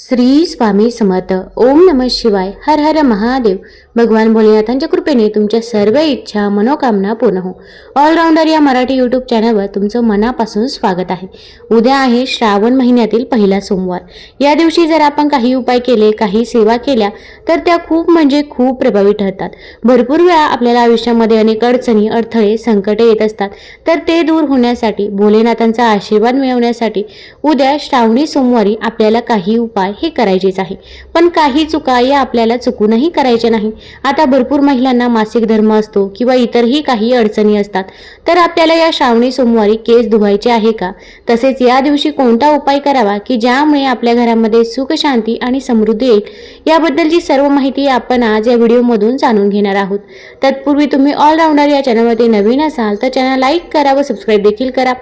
श्री स्वामी समर्थ. ओम नम शिवाय. हर हर महादेव. भगवान भोलेनाथांच्या कृपेने तुमच्या सर्व इच्छा मनोकामना पूर्ण हो. ऑलराऊंडर या मराठी यूट्यूब चॅनलवर तुमचं मनापासून स्वागत आहे. उद्या आहे श्रावण महिन्यातील पहिला सोमवार. या दिवशी जर आपण काही उपाय केले काही सेवा केल्या तर त्या खूप म्हणजे खूप प्रभावी ठरतात. भरपूर वेळा आपल्याला आयुष्यामध्ये अनेक अडचणी अडथळे संकटे येत असतात. तर ते दूर होण्यासाठी भोलेनाथांचा आशीर्वाद मिळवण्यासाठी उद्या श्रावणी सोमवारी आपल्याला काही उपाय हे करायचेच आहे. पण काही चुका या आपल्याला चुकूनही करायच्या नाही. आता भरपूर महिलांना मासिक धर्म असतो किंवा इतरही काही अडचणी असतात. तर आपल्याला या श्रावणी सोमवारी केस धुवायचे आहे का? तसेच या दिवशी कोणता उपाय करावा की ज्यामुळे आपल्या घरामध्ये सुख शांती आणि समृद्धी येईल? याबद्दलची सर्व माहिती आपण आज या व्हिडिओमधून जाणून घेणार आहोत. तत्पूर्वी तुम्ही ऑलराऊंडर या चॅनलमध्ये नवीन असाल तर चॅनल लाईक करा व सबस्क्राईब देखील करा.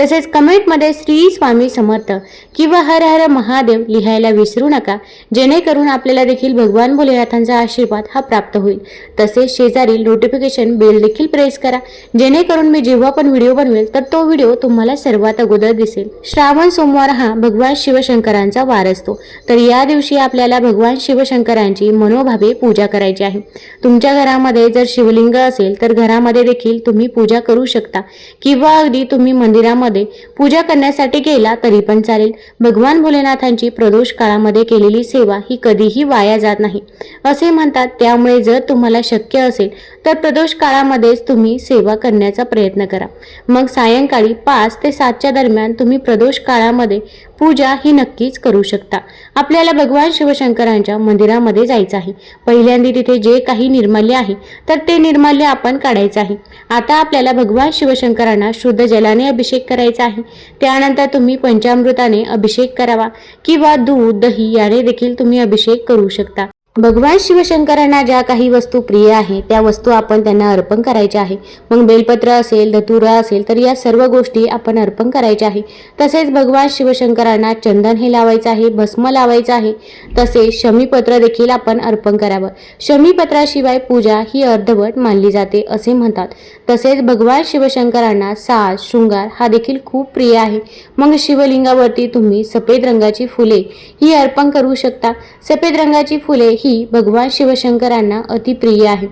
तसेच कमेंटमध्ये श्री स्वामी समर्थ किंवा हर हर महादेव लिहायला विसरू नका. जेणेकरून आपल्याला देखील भगवान भोलेनाथांचा आशीर्वाद हा प्राप्त होईल. तसेच शेजारील नोटिफिकेशन बेल देखील प्रेस करा. जेणेकरून मी जेव्हा पण व्हिडिओ बनवेल तर तो व्हिडिओ तुम्हाला सर्वात अगोदर दिसेल. श्रावण सोमवार हा भगवान शिवशंकरांचा वार असतो. तर या दिवशी आपल्याला भगवान शिवशंकरांची मनोभावे पूजा करायची आहे. तुमच्या घरामध्ये जर शिवलिंग असेल तर घरामध्ये देखील तुम्ही पूजा करू शकता. किंवा अगदी तुम्ही मंदिरामध्ये पूजा करण्यासाठी गेला तरी पण चालेल. भगवान भोलेनाथांची प्रदोष काळामध्ये केलेली सेवा ही कधीही वाया जात नाही. असे म्हणतात त्यामुळे जर तुम्हाला शक्य असेल तर प्रदोष काळामध्येच तुम्ही सेवा करण्याचा प्रयत्न करा. मग सायंकाळी पाच ते सातच्या दरम्यान तुम्ही प्रदोष काळामध्ये पूजा ही नक्कीच करू शकता. आपल्याला भगवान शिवशंकरांच्या मंदिरामध्ये जायचं आहे. पहिल्यांदा तिथे जे काही निर्माल्य आहे तर ते निर्माल्य आपण काढायचं आहे. आता आपल्याला भगवान शिवशंकरांना शुद्ध जलाने अभिषेक करायचा आहे. त्यानंतर तुम्ही पंचामृताने अभिषेक करावा किंवा दूध दही याने देखील तुम्ही अभिषेक करू शकता. भगवान शिवशंकरांना ज्या काही वस्तू प्रिय आहे त्या वस्तू आपण त्यांना अर्पण करायच्या आहे. मग बेलपत्र असेल धतुरा असेल तर या सर्व गोष्टी आपण अर्पण करायच्या आहे. तसेच भगवान शिवशंकरांना चंदन हे लावायचं आहे भस्म लावायचं आहे. तसेच शमीपत्र देखील आपण अर्पण करावं. शमीपत्राशिवाय पूजा ही अर्धवट मानली जाते असे म्हणतात. तसेच भगवान शिवशंकरांना साज शृंगार हा देखील खूप प्रिय आहे. मग शिवलिंगावरती तुम्ही सफेद रंगाची फुले ही अर्पण करू शकता. सफेद रंगाची फुले ही भगवान शिवशंकरांना अतिप्रिय आहे.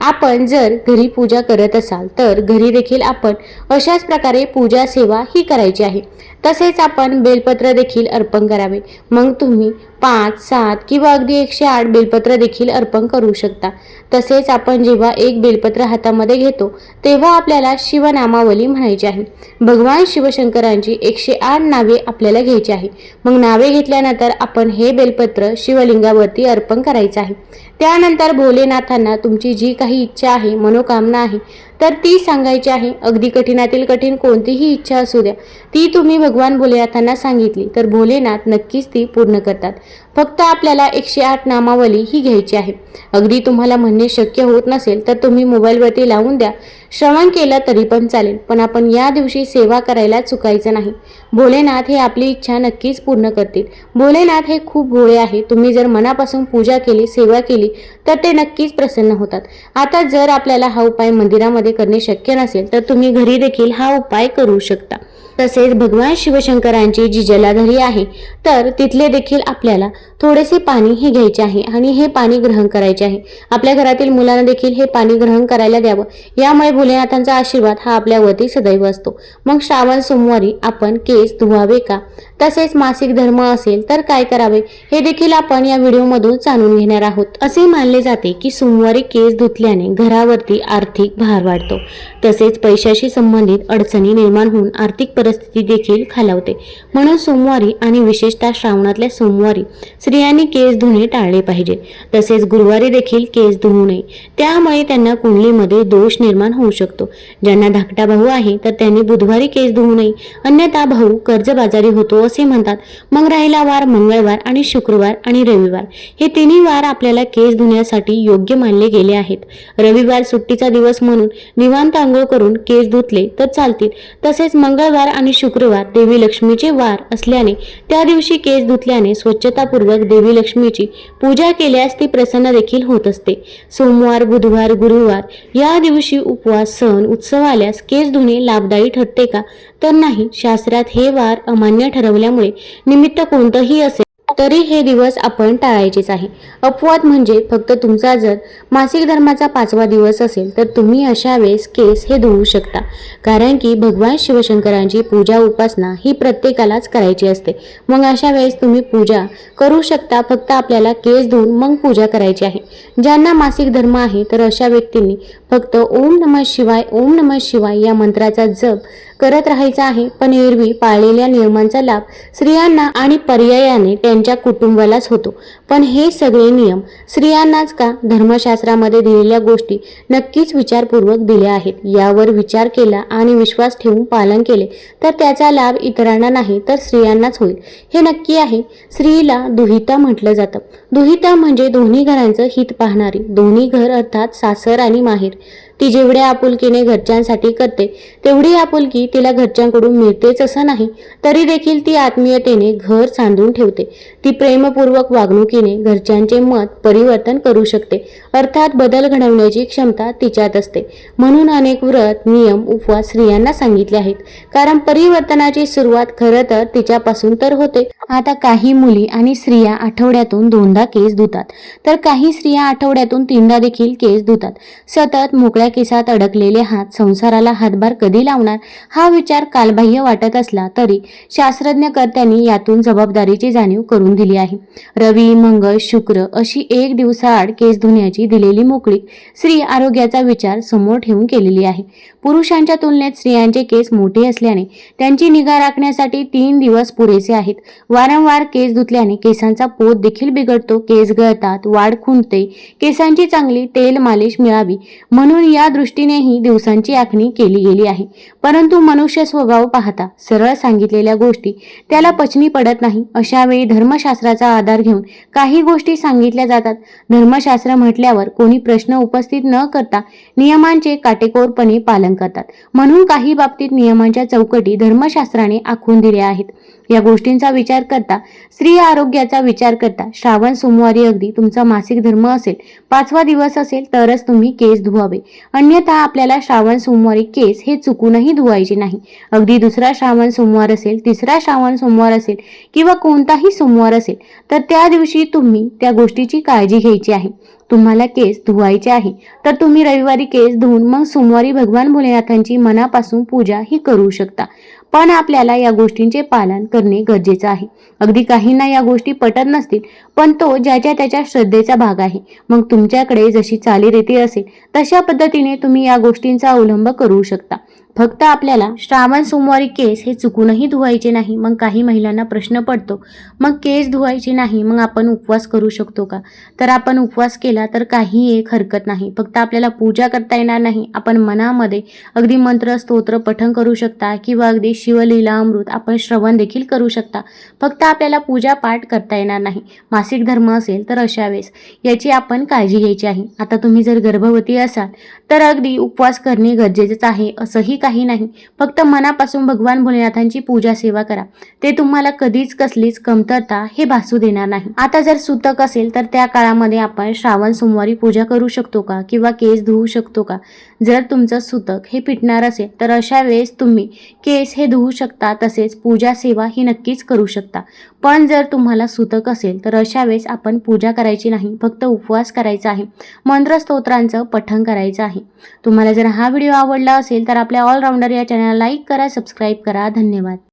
आपण जर घरी पूजा करत असाल तर घरी देखील आपण अशाच प्रकारे पूजा सेवा ही करायची आहे. तसेच आपण बेलपत्र देखील अर्पण करावे. मग तुम्ही पाच सात किंवा अगदी एकशे आठ बेलपत्र देखील अर्पण करू शकता. तसेच आपण जेव्हा एक बेलपत्र हातामध्ये घेतो तेव्हा आपल्याला शिवनामावली म्हणायची आहे. भगवान शिवशंकरांची एकशे आठ नावे आपल्याला घ्यायची आहे. मग नावे घेतल्यानंतर आपण हे बेलपत्र शिवलिंगावरती अर्पण करायचं आहे. त्यानंतर भोलेनाथांना तुमची जी काही इच्छा आहे मनोकामना आहे तर ती सांगायची आहे अगदी कठीणातील कठीण कोणतीही इच्छा असू द्या. ती तुम्ही भगवान भोलेनाथांना सांगितली तर भोलेनाथ नक्कीच ती पूर्ण करतात. फक्त आपल्याला एकशे आठ नामावली ही घ्यायची आहे. अगदी तुम्हाला म्हणणे शक्य होत नसेल तर तुम्ही मोबाईलवरती लावून द्या. श्रवण केलं तरी पण चालेल पण आपण या दिवशी सेवा करायला चुकायचं नाही. भोलेनाथ हे आपली इच्छा नक्कीच पूर्ण करतील. भोलेनाथ हे खूप भोळे आहे. तुम्ही जर मनापासून पूजा केली सेवा केली तर ते नक्कीच प्रसन्न होतात. आता जर आपल्याला हा उपाय मंदिरामध्ये करणे शक्य नसेल तर तुम्ही घरी देखील हा उपाय करू शकता. तसेच भगवान शिवशंकरांची जी जलाधारी आहे. तर तिथले देखील आपल्याला थोडेसे पाणी हे घ्यायचे आहे आणि हे पाणी ग्रहण करायचे आहे. आपल्या घरातील मुलांना देखील हे पाणी ग्रहण करायला द्यावं. यामुळे भोलेनाथांचा आशीर्वाद हा आपल्यावरती सदैव असतो. मग श्रावण सोमवारी आपण केस धुवावे का? तसेच मासिक धर्म असेल तर काय करावे? हे देखील आपण या व्हिडिओमधून जाणून घेणार आहोत. असे मानले जाते की सोमवारी केस धुतल्याने घरावरती आर्थिक भार वाढतो. तसेच पैशाशी संबंधित अडचणी निर्माण होऊन आर्थिक परिस्थिती देखील खालावते. म्हणून सोमवारी आणि विशेषतः श्रावणातल्या सोमवारी स्त्रियांनी केस धुणे टाळले पाहिजे. तसेच गुरुवारी देखील केस धुवू नये. त्यामुळे त्यांना कुंडलीमध्ये दोष निर्माण होऊ शकतो. ज्यांना धाकटा भाऊ आहे तर त्यांनी बुधवारी केस धुवू नये. अन्यथा भाऊ कर्जबाजारी होतो असे म्हणतात. मग राहिला वार मंगळवार आणि शुक्रवार आणि रविवार. हे तिन्ही वार आपल्याला केस धुण्यासाठी योग्य मानले गेले आहेत. रविवार सुट्टीचा दिवस म्हणून निवांत आंघोळ करून केस धुतले तर चालतील. तसेच मंगळवार आणि शुक्रवार देवी लक्ष्मीचे वार असल्याने त्या दिवशी केस धुतल्याने स्वच्छतापूर्वक देवी लक्ष्मीची पूजा केल्यास ती प्रसन्न देखील होत असते. सोमवार बुधवार गुरुवार या दिवशी उपवास सण उत्सव आल्यास केस धुणे लाभदायी ठरते का? तर नाही. शास्त्रात हे वार अमान्य ठरवल्यामुळे निमित्त कोणतंही असेल तरी हे दिवस आपण टाळायचेच आहे. अपवाद म्हणजे फक्त तुमचा जर मासिक धर्माचा पाचवा दिवस असेल तर तुम्ही अशा वेळेस केस हे धुवू शकता. कारण की भगवान शिवशंकरांची पूजा उपासना ही प्रत्येकालाच करायची असते. मग अशा वेळेस तुम्ही पूजा करू शकता फक्त आपल्याला केस धुवून मग पूजा करायची आहे. ज्यांना मासिक धर्म आहे तर अशा व्यक्तींनी फक्त ओम नमः शिवाय ओम नमः शिवाय या मंत्राचा जप करत राहायचा आहे. पण एरवी पाळलेल्या नियमांचा लाभ स्त्रियांना आणि पर्यायाने त्यांच्या कुटुंबालाच होतो. पण हे सगळे नियम स्त्रियांनाच का धर्मशास्त्रामध्ये दिलेल्या गोष्टी नक्कीच विचारपूर्वक दिल्या आहेत. यावर विचार केला आणि विश्वास ठेवून पालन केले तर त्याचा लाभ इतरांना नाही तर स्त्रियांनाच होईल. हे नक्की आहे. स्त्रीला दुहिता म्हटलं जातं. दुहिता म्हणजे दोन्ही घरांचं हित पाहणारी. दोन्ही घर अर्थात सासर आणि माहेर. ती जेवढ्या आपुलकीने घरच्यांसाठी करते तेवढी आपुलकी तिला घरच्यांकडून मिळतेच असं नाही तरी देखील ती आत्मीयतेने घर सांधून ठेवते. ती प्रेमपूर्वक वागणुकीने घरच्यांचे मत परिवर्तन करू शकते अर्थात बदल घडवण्याची क्षमता तिच्यात असते. म्हणून अनेक व्रत नियम उपवास स्त्रियांना सांगितले आहेत. कारण परिवर्तनाची सुरुवात खरं तर तिच्यापासून तर होते. आता काही मुली आणि स्त्रिया आठवड्यातून दोनदा केस धुतात. तर काही स्त्रिया आठवड्यातून तीनदा देखील केस धुतात. सतत मोकळ्या केसात अडकलेले हात संसाराला हातभार कधी लावणार? हा विचार कालबाह्य वाटत असला तरी शास्त्रज्ञ कर्त्यांनी यातून जबाबदारीची जाणीव करून दिली आहे. रवी मंगळ शुक्र अशी एक दिवसाआड केस धुण्याची दिलेली मोकळीक स्त्री आरोग्याचा विचार समोर ठेवून केलेली आहे. पुरुषांच्या तुलनेत स्त्रियांचे केस मोठे असल्याने त्यांची निगा राखण्यासाठी तीन दिवस पुरेसे आहेत. वारंवार केस धुतल्याने केसांचा पोत देखील बिघडतो. केस गळतात वाढ खुंटते केसांची चांगली तेल मालिश मिळावी म्हणून या या दृष्टीनेही दिवसांची आखणी केली गेली आहे. परंतु मनुष्य स्वभाव पाहता सरळ सांगितलेल्या गोष्टी त्याला पचनी पडत नाही. अशा वेळी धर्मशास्त्राचा आधार घेऊन काही गोष्टी सांगितल्या जातात. धर्मशास्त्र म्हटल्यावर कोणी प्रश्न उपस्थित न करता नियमांचे काटेकोरपणे पालन करतात. म्हणून काही बाबतीत नियमांच्या चौकटी धर्मशास्त्राने आखून दिल्या आहेत. या गोष्टींचा विचार करता स्त्री आरोग्याचा विचार करता श्रावण सोमवारी अगदी तुमचा मासिक धर्म असेल पाचवा दिवस असेल तरच तुम्ही केस धुवावे. अन्यथा आपल्याला श्रावण सोमवारी केस हे चुकूनही धुवायचे नाही. अगदी दुसरा श्रावण सोमवार असेल तिसरा श्रावण सोमवार असेल किंवा कोणताही सोमवार असेल तर त्या दिवशी तुम्ही त्या गोष्टीची काळजी घ्यायची आहे. तुम्हाला केस धुवायचे आहे तर तुम्ही रविवारी केस धुवून मग सोमवारी भगवान भोलेनाथांची मनापासून पूजा ही करू शकता. पण आपल्याला या गोष्टींचे पालन करणे गरजेचं आहे. अगदी काहींना या गोष्टी पटत नसतील पण तो ज्याच्या त्याच्या श्रद्धेचा भाग आहे. मग तुमच्याकडे जशी चालीरीती असेल तशा पद्धतीने तुम्ही या गोष्टींचा अवलंब करू शकता. फक्त आपल्याला श्रावण सोमवारी केस हे चुकूनही धुवायचे नाही मग काही महिलांना प्रश्न पडतो मग केस धुवायचे नाही मग आपण उपवास करू शकतो का? तर आपण उपवास केला तर काही एक हरकत नाही फक्त आपल्याला पूजा करता येणार नाही. आपण मनामध्ये अगदी मंत्र स्तोत्र पठण करू शकता किंवा अगदी शिवलीला अमृत आपण श्रवण देखील करू शकता. फक्त आपल्याला पूजा पाठ करता येणार नाही. मासिक धर्म असेल तर अशा वेळेस याची आपण काळजी घ्यायची आहे. आता तुम्ही जर गर्भवती असाल तर अगदी उपवास करणे गरजेचंच आहे असंही काही नाही. फक्त मनापासून भगवान भोलेनाथांची पूजा सेवा करा. ते तुम्हाला कधीच कसलीच कमतरता हे भासू देणार नाही. आता जर सुतक असेल तर त्या काळामध्ये आपण श्रावण सोमवारी पूजा करू शकतो का? किंवा केस धुवू शकतो का? जर तुमचं सुतक हे पिटणार असेल तर अशा वेळेस तुम्ही केस हे धुवू शकता तसेच पूजा सेवा ही नक्कीच करू शकता. पण जर तुम्हाला सुतक असेल तर अशा वेळेस आपण पूजा करायची नाही. फक्त उपवास करायचा आहे. मंत्रस्तोत्रांचं पठण करायचं आहे. तुम्हाला जर हा व्हिडिओ आवडला असेल तर आपल्या ऑलराऊंडर या चॅनलला लाईक करा सबस्क्राईब करा. धन्यवाद.